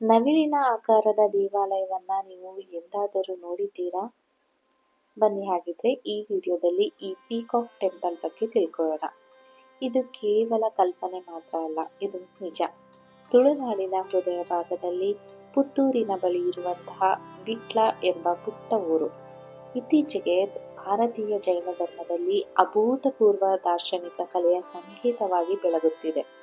ನವಿಲಿನ ಆಕಾರದ ದೇವಾಲಯವನ್ನ ನೀವು ಎಂದಾದರೂ ನೋಡಿದ್ದೀರಾ? ಬನ್ನಿ ಹಾಗಿದ್ರೆ ಈ ವಿಡಿಯೋದಲ್ಲಿ ಈ ಪೀಕಾಕ್ ಟೆಂಪಲ್ ಬಗ್ಗೆ ತಿಳ್ಕೊಳ್ಳೋಣ. ಇದು ಕೇವಲ ಕಲ್ಪನೆ ಮಾತ್ರ ಅಲ್ಲ, ಇದು ನಿಜ. ತುಳುನಾಡಿನ ಹೃದಯ ಭಾಗದಲ್ಲಿ ಪುತ್ತೂರಿನ ಬಳಿ ಇರುವಂತಹ ವಿಟ್ಲ ಎಂಬ ಪುಟ್ಟ ಊರು. ಇತ್ತೀಚೆಗೆ ಭಾರತೀಯ ಜೈನ ಧರ್ಮದಲ್ಲಿ ಅಭೂತಪೂರ್ವ ದಾರ್ಶನಿಕ ಕಲೆಯ ಸಂಕೇತವಾಗಿ ಬೆಳಗುತ್ತಿದೆ.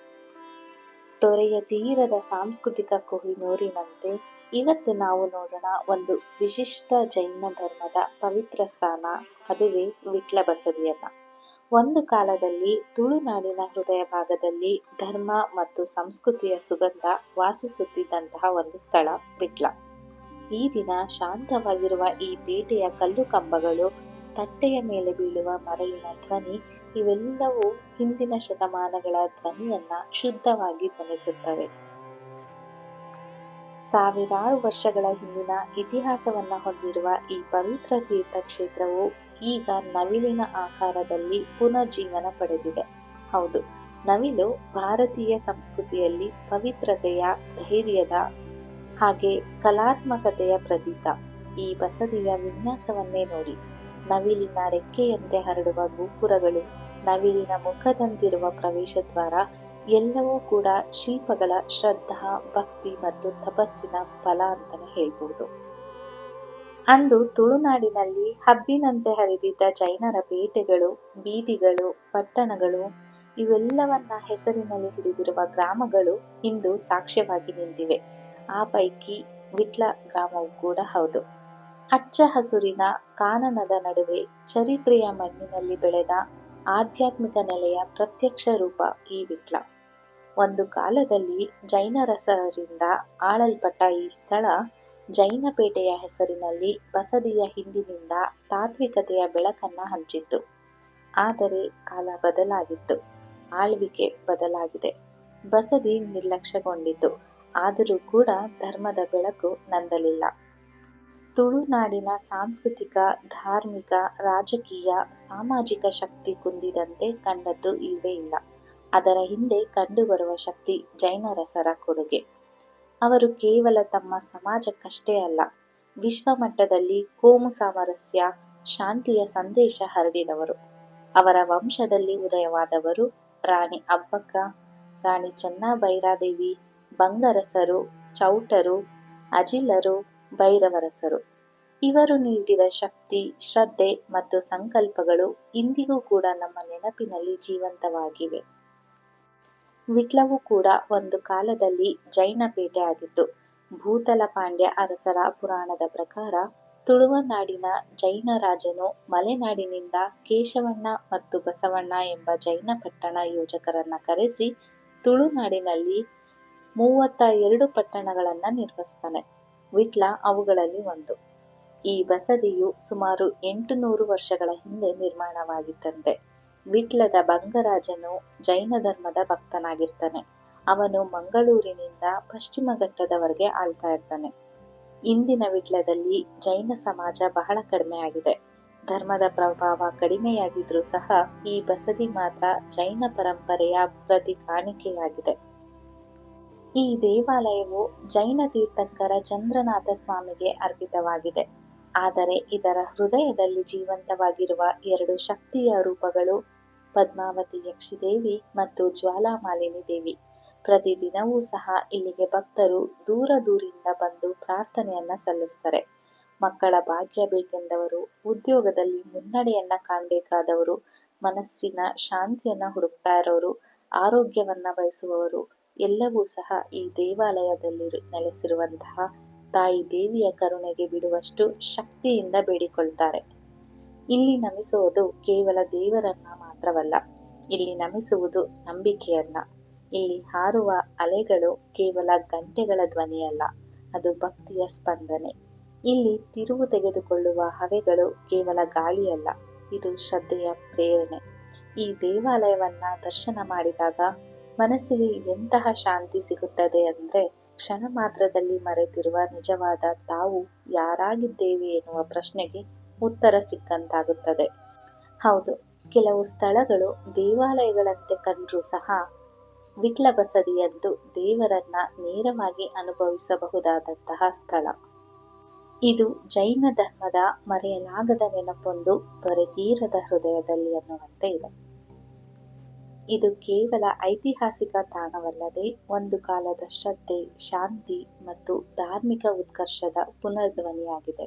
ತೊರೆಯ ತೀರದ ಸಾಂಸ್ಕೃತಿಕ ಕೊಹಿನೂರಿನಂತೆ ಇವತ್ತು ನಾವು ನೋಡೋಣ ಒಂದು ವಿಶಿಷ್ಟ ಜೈನ ಧರ್ಮದ ಪವಿತ್ರ ಸ್ಥಾನ, ಅದುವೇ ವಿಟ್ಲ ಬಸದಿಯನ್ನ. ಒಂದು ಕಾಲದಲ್ಲಿ ತುಳುನಾಡಿನ ಹೃದಯ ಭಾಗದಲ್ಲಿ ಧರ್ಮ ಮತ್ತು ಸಂಸ್ಕೃತಿಯ ಸುಗಂಧ ವಾಸಿಸುತ್ತಿದ್ದಂತಹ ಒಂದು ಸ್ಥಳ ವಿಟ್ಲ. ಈ ದಿನ ಶಾಂತವಾಗಿರುವ ಈ ಪೇಟೆಯ ಕಲ್ಲು ಕಂಬಗಳು ತಟ್ಟೆಯ ಮೇಲೆ ಬೀಳುವ ಮರಳಿನ ಧ್ವನಿ, ಇವೆಲ್ಲವೂ ಹಿಂದಿನ ಶತಮಾನಗಳ ಧ್ವನಿಯನ್ನ ಶುದ್ಧವಾಗಿ ಧ್ವನಿಸುತ್ತವೆ. ಸಾವಿರಾರು ವರ್ಷಗಳ ಹಿಂದಿನ ಇತಿಹಾಸವನ್ನ ಹೊಂದಿರುವ ಈ ಪವಿತ್ರ ತೀರ್ಥ ಕ್ಷೇತ್ರವು ಈಗ ನವಿಲಿನ ಆಕಾರದಲ್ಲಿ ಪುನರ್ಜೀವನ ಪಡೆದಿದೆ. ಹೌದು, ನವಿಲು ಭಾರತೀಯ ಸಂಸ್ಕೃತಿಯಲ್ಲಿ ಪವಿತ್ರತೆಯ, ಧೈರ್ಯದ ಹಾಗೆ ಕಲಾತ್ಮಕತೆಯ ಪ್ರತೀಕ. ಈ ಬಸದಿಯ ವಿನ್ಯಾಸವನ್ನೇ ನೋಡಿ. ನವಿಲಿನ ರೆಕ್ಕೆಯಂತೆ ಹರಡುವ ಗೋಪುರಗಳು, ನವಿಲಿನ ಮುಖದಂತಿರುವ ಪ್ರವೇಶ ದ್ವಾರ ಎಲ್ಲವೂ ಕೂಡ ಶಿಲ್ಪಗಳ ಶ್ರದ್ಧಾ, ಭಕ್ತಿ ಮತ್ತು ತಪಸ್ಸಿನ ಫಲ ಅಂತಾನೆ ಹೇಳ್ಬಹುದು ಅಂದು ತುಳುನಾಡಿನಲ್ಲಿ ಹಬ್ಬಿನಂತೆ ಹರಿದಿದ್ದ ಜೈನರ ಪೇಟೆಗಳು, ಬೀದಿಗಳು, ಪಟ್ಟಣಗಳು, ಇವೆಲ್ಲವನ್ನ ಹೆಸರಿನಲ್ಲಿ ಹಿಡಿದಿರುವ ಗ್ರಾಮಗಳು ಇಂದು ಸಾಕ್ಷ್ಯವಾಗಿ ನಿಂತಿವೆ. ಆ ಪೈಕಿ ವಿಟ್ಲ ಗ್ರಾಮವು ಕೂಡ ಹೌದು. ಹಚ್ಚ ಹಸುರಿನ ಕಾನನದ ನಡುವೆ ಚರಿತ್ರೆಯ ಮಣ್ಣಿನಲ್ಲಿ ಬೆಳೆದ ಆಧ್ಯಾತ್ಮಿಕ ನೆಲೆಯ ಪ್ರತ್ಯಕ್ಷ ರೂಪ ಈ ವಿಟ್ಲ ಒಂದು ಕಾಲದಲ್ಲಿ ಜೈನರಸರಿಂದ ಆಳಲ್ಪಟ್ಟ ಈ ಸ್ಥಳ ಜೈನಪೇಟೆಯ ಹೆಸರಿನಲ್ಲಿ ಬಸದಿಯ ಹಿಂದಿನಿಂದ ತಾತ್ವಿಕತೆಯ ಬೆಳಕನ್ನ ಹಂಚಿತ್ತು. ಆದರೆ ಕಾಲ ಬದಲಾಗಿತ್ತು. ಆಳ್ವಿಕೆ ಬದಲಾಗಿದೆ. ಬಸದಿ ನಿರ್ಲಕ್ಷ್ಯಗೊಂಡಿತು ಆದರೂ ಕೂಡ ಧರ್ಮದ ಬೆಳಕು ನಂದಲಿಲ್ಲ. ತುಳುನಾಡಿನ ಸಾಂಸ್ಕೃತಿಕ, ಧಾರ್ಮಿಕ, ರಾಜಕೀಯ, ಸಾಮಾಜಿಕ ಶಕ್ತಿ ಕುಂದಿದಂತೆ ಕಂಡದ್ದು ಇಲ್ವೇ ಇಲ್ಲ. ಅದರ ಹಿಂದೆ ಕಂಡುಬರುವ ಶಕ್ತಿ ಜೈನರಸರ ಕೊಡುಗೆ. ಅವರು ಕೇವಲ ತಮ್ಮ ಸಮಾಜಕ್ಕಷ್ಟೇ ಅಲ್ಲ, ವಿಶ್ವಮಟ್ಟದಲ್ಲಿ ಕೋಮು ಸಾಮರಸ್ಯ, ಶಾಂತಿಯ ಸಂದೇಶ ಹರಡಿದವರು. ಅವರ ವಂಶದಲ್ಲಿ ಉದಯವಾದವರು ರಾಣಿ ಅಬ್ಬಕ್ಕ, ರಾಣಿ ಚೆನ್ನಾಭೈರಾದೇವಿ ಬಂಗರಸರು, ಚೌಟರು, ಅಜಿಲರು ಭೈರವರಸರು. ಇವರು ನೀಡಿದ ಶಕ್ತಿ, ಶ್ರದ್ಧೆ ಮತ್ತು ಸಂಕಲ್ಪಗಳು ಇಂದಿಗೂ ಕೂಡ ನಮ್ಮ ನೆನಪಿನಲ್ಲಿ ಜೀವಂತವಾಗಿವೆ. ವಿಟ್ಲವು ಕೂಡ ಒಂದು ಕಾಲದಲ್ಲಿ ಜೈನ ಪೇಟೆ ಆಗಿತ್ತು. ಭೂತಲ ಪಾಂಡ್ಯ ಅರಸರ ಪುರಾಣದ ಪ್ರಕಾರ ತುಳುವನಾಡಿನ ಜೈನ ರಾಜನು ಮಲೆನಾಡಿನಿಂದ ಕೇಶವಣ್ಣ ಮತ್ತು ಬಸವಣ್ಣ ಎಂಬ ಜೈನ ಪಟ್ಟಣ ಯೋಜಕರನ್ನ ಕರೆಸಿ ತುಳುನಾಡಿನಲ್ಲಿ ಮೂವತ್ತ ಎರಡು ಪಟ್ಟಣಗಳನ್ನು ನಿರ್ಮಿಸ್ತಾನೆ ವಿಟ್ಲ ಅವುಗಳಲ್ಲಿ ಒಂದು. ಈ ಬಸದಿಯು ಸುಮಾರು ಎಂಟು ನೂರು ವರ್ಷಗಳ ಹಿಂದೆ ನಿರ್ಮಾಣವಾಗಿದ್ದಂತೆ ವಿಟ್ಲದ ಬಂಗರಾಜನು ಜೈನ ಧರ್ಮದ ಭಕ್ತನಾಗಿರ್ತಾನೆ. ಅವನು ಮಂಗಳೂರಿನಿಂದ ಪಶ್ಚಿಮ ಘಟ್ಟದವರೆಗೆ ಆಳ್ತಾ ಇರ್ತಾನೆ. ಇಂದಿನ ವಿಟ್ಲದಲ್ಲಿ ಜೈನ ಸಮಾಜ ಬಹಳ ಕಡಿಮೆ ಆಗಿದೆ. ಧರ್ಮದ ಪ್ರಭಾವ ಕಡಿಮೆಯಾಗಿದ್ರೂ ಸಹ ಈ ಬಸದಿ ಮಾತ್ರ ಜೈನ ಪರಂಪರೆಯ ಪ್ರತಿ ಕಾಣಿಕೆಯಾಗಿದೆ ಈ ದೇವಾಲಯವು ಜೈನ ತೀರ್ಥಂಕರ ಚಂದ್ರನಾಥ ಸ್ವಾಮಿಗೆ ಅರ್ಪಿತವಾಗಿದೆ. ಆದರೆ ಇದರ ಹೃದಯದಲ್ಲಿ ಜೀವಂತವಾಗಿರುವ ಎರಡು ಶಕ್ತಿಯ ರೂಪಗಳು ಪದ್ಮಾವತಿ ಯಕ್ಷಿದೇವಿ ಮತ್ತು ಜ್ವಾಲಾಮಾಲಿನಿ ದೇವಿ. ಪ್ರತಿದಿನವೂ ಸಹ ಇಲ್ಲಿಗೆ ಭಕ್ತರು ದೂರ ದೂರಿಂದ ಬಂದು ಪ್ರಾರ್ಥನೆಯನ್ನ ಸಲ್ಲಿಸ್ತಾರೆ. ಮಕ್ಕಳ ಭಾಗ್ಯ ಬೇಕೆಂದವರು, ಉದ್ಯೋಗದಲ್ಲಿ ಮುನ್ನಡೆಯನ್ನ ಕಾಣಬೇಕಾದವರು, ಮನಸ್ಸಿನ ಶಾಂತಿಯನ್ನ ಹುಡುಕ್ತಾ ಇರೋರು, ಆರೋಗ್ಯವನ್ನ ಬಯಸುವವರು ಎಲ್ಲವೂ ಸಹ ಈ ದೇವಾಲಯದಲ್ಲಿ ನೆಲೆಸಿರುವಂತಹ ತಾಯಿ ದೇವಿಯ ಕರುಣೆಗೆ ಬಿಡುವಷ್ಟು ಶಕ್ತಿಯಿಂದ ಬೇಡಿಕೊಳ್ತಾರೆ. ಇಲ್ಲಿ ನಮಿಸುವುದು ಕೇವಲ ದೇವರನ್ನ ಮಾತ್ರವಲ್ಲ, ಇಲ್ಲಿ ನಮಿಸುವುದು ನಂಬಿಕೆಯನ್ನ. ಇಲ್ಲಿ ಹಾರುವ ಅಲೆಗಳು ಕೇವಲ ಗಂಟೆಗಳ ಧ್ವನಿಯಲ್ಲ, ಅದು ಭಕ್ತಿಯ ಸ್ಪಂದನೆ. ಇಲ್ಲಿ ತಿರುವು ತೆಗೆದುಕೊಳ್ಳುವ ಹವೆಗಳು ಕೇವಲ ಗಾಳಿಯಲ್ಲ, ಇದು ಶ್ರದ್ಧೆಯ ಪ್ರೇರಣೆ. ಈ ದೇವಾಲಯವನ್ನ ದರ್ಶನ ಮಾಡಿದಾಗ ಮನಸ್ಸಿಗೆ ಎಂತಹ ಶಾಂತಿ ಸಿಗುತ್ತದೆ ಅಂದ್ರೆ ಕ್ಷಣ ಮಾತ್ರದಲ್ಲಿ ಮರೆತಿರುವ ನಿಜವಾದ ತಾವು ಯಾರಾಗಿದ್ದೇವೆ ಎನ್ನುವ ಪ್ರಶ್ನೆಗೆ ಉತ್ತರ ಸಿಕ್ಕಂತಾಗುತ್ತದೆ. ಹೌದು, ಕೆಲವು ಸ್ಥಳಗಳು ದೇವಾಲಯಗಳಂತೆ ಕಂಡರೂ ಸಹ ವಿಟ್ಲ ಬಸದಿಯಂದು ದೇವರನ್ನ ನೇರವಾಗಿ ಅನುಭವಿಸಬಹುದಾದಂತಹ ಸ್ಥಳ. ಇದು ಜೈನ ಧರ್ಮದ ಮರೆಯಲಾಗದ ನೆನಪೊಂದು ತೊರೆತೀರದ ಹೃದಯದಲ್ಲಿ ಅನ್ನುವಂತೆ ಇದೆ. ಇದು ಕೇವಲ ಐತಿಹಾಸಿಕ ತಾಣವಲ್ಲದೆ ಒಂದು ಕಾಲದ ಶ್ರದ್ಧೆ ಶಾಂತಿ ಮತ್ತು ಧಾರ್ಮಿಕ ಉತ್ಕರ್ಷದ ಪುನರ್ಧ್ವನಿಯಾಗಿದೆ.